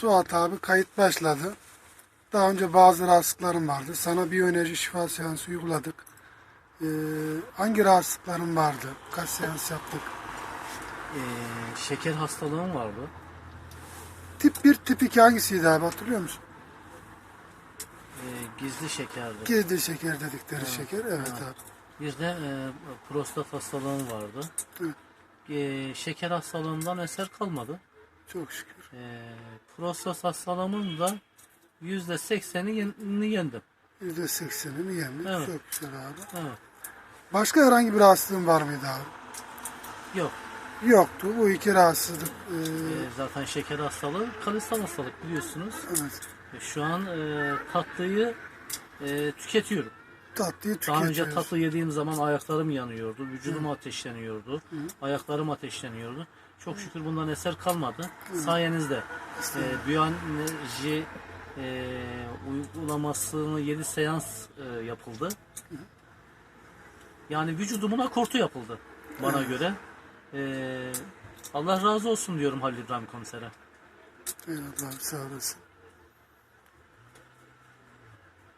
Suat abi kayıt başladı. Daha önce bazı rahatsızlıklarım vardı. Sana biyoenerji şifa seansı uyguladık. Ee, hangi rahatsızlıkların vardı? Kaç seans yaptık? Ee, şeker hastalığım vardı. Tip 1, tip 2 hangisiydi abi hatırlıyor musun? Ee, gizli şekerdi. Gizli şeker dedikleri şeker. Evet abi. Bir de e, prostat hastalığım vardı. Evet. Ee, şeker hastalığımdan eser kalmadı. Çok şükür. Ee, prostat hastalığımın da yüzde sekseni yendim. %80'ini yendik. Evet. Çok güzel abi. Evet. Başka herhangi bir rahatsızlığın var mıydı abi? Yok. Yoktu. Bu iki rahatsızlık. ee, Ee, zaten şeker hastalığı kalısal hastalık biliyorsunuz. evet. E, Şu an e, tatlıyı e, tüketiyorum. Tatlıyı Daha önce tüketiyoruz. tatlı yediğim zaman ayaklarım yanıyordu, vücudum ateşleniyordu, ayaklarım ateşleniyordu. Çok şükür bundan eser kalmadı. Sayenizde e, biyoenerji e, uygulamasını 7 seans e, yapıldı. Yani vücudumun akortu yapıldı bana göre. E, Allah razı olsun diyorum Halil İbrahim komisere. Evet abi sağ olasın.